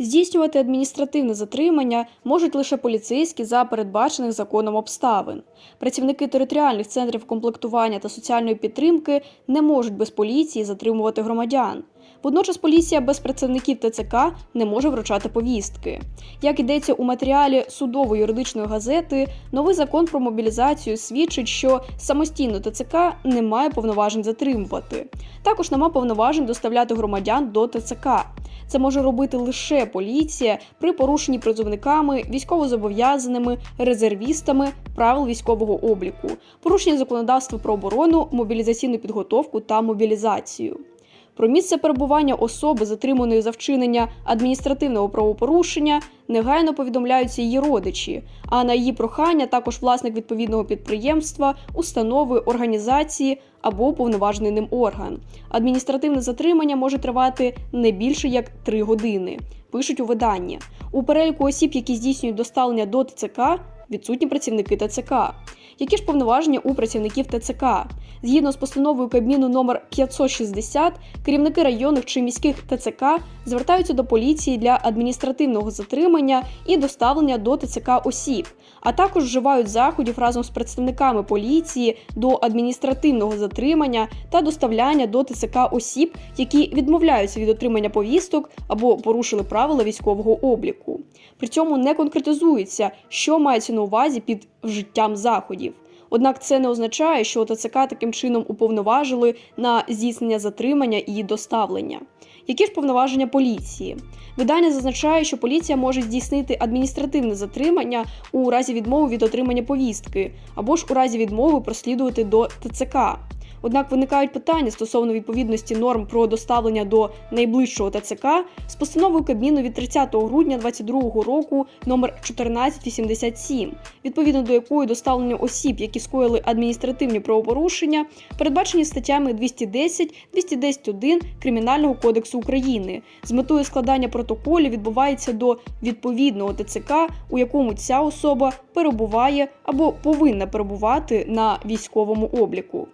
Здійснювати адміністративне затримання можуть лише поліцейські за передбачених законом обставин. Працівники територіальних центрів комплектування та соціальної підтримки не можуть без поліції затримувати громадян. Водночас поліція без працівників ТЦК не може вручати повістки. Як йдеться у матеріалі судово-юридичної газети, новий закон про мобілізацію свідчить, що самостійно ТЦК не має повноважень затримувати. Також нема повноважень доставляти громадян до ТЦК. Це може робити лише поліція при порушенні призовниками, військовозобов'язаними, резервістами правил військового обліку, порушенні законодавства про оборону, мобілізаційну підготовку та мобілізацію. Про місце перебування особи, затриманої за вчинення адміністративного правопорушення, негайно повідомляються її родичі, а на її прохання також власник відповідного підприємства, установи, організації або уповноважений ним орган. Адміністративне затримання може тривати не більше як 3 години. Пишуть у виданні. У переліку осіб, які здійснюють доставлення до ТЦК, відсутні працівники ТЦК. Які ж повноваження у працівників ТЦК? Згідно з постановою Кабміну номер 560, керівники районних чи міських ТЦК звертаються до поліції для адміністративного затримання і доставлення до ТЦК осіб, а також вживають заходів разом з представниками поліції до адміністративного затримання та доставляння до ТЦК осіб, які відмовляються від отримання повісток або порушили правила військового обліку. При цьому не конкретизується, що мається на увазі під вжиттям заходів. Однак це не означає, що ТЦК таким чином уповноважили на здійснення затримання і доставлення. Які ж повноваження поліції? Видання зазначає, що поліція може здійснити адміністративне затримання у разі відмови від отримання повістки, або ж у разі відмови прослідувати до ТЦК. Однак виникають питання стосовно відповідності норм про доставлення до найближчого ТЦК з постановою Кабміну від 30 грудня 2022 року номер 1487, відповідно до якої доставлення осіб, які скоїли адміністративні правопорушення, передбачені статтями 210, 210.1 Кримінального кодексу України з метою складання протоколів відбувається до відповідного ТЦК, у якому ця особа перебуває або повинна перебувати на військовому обліку.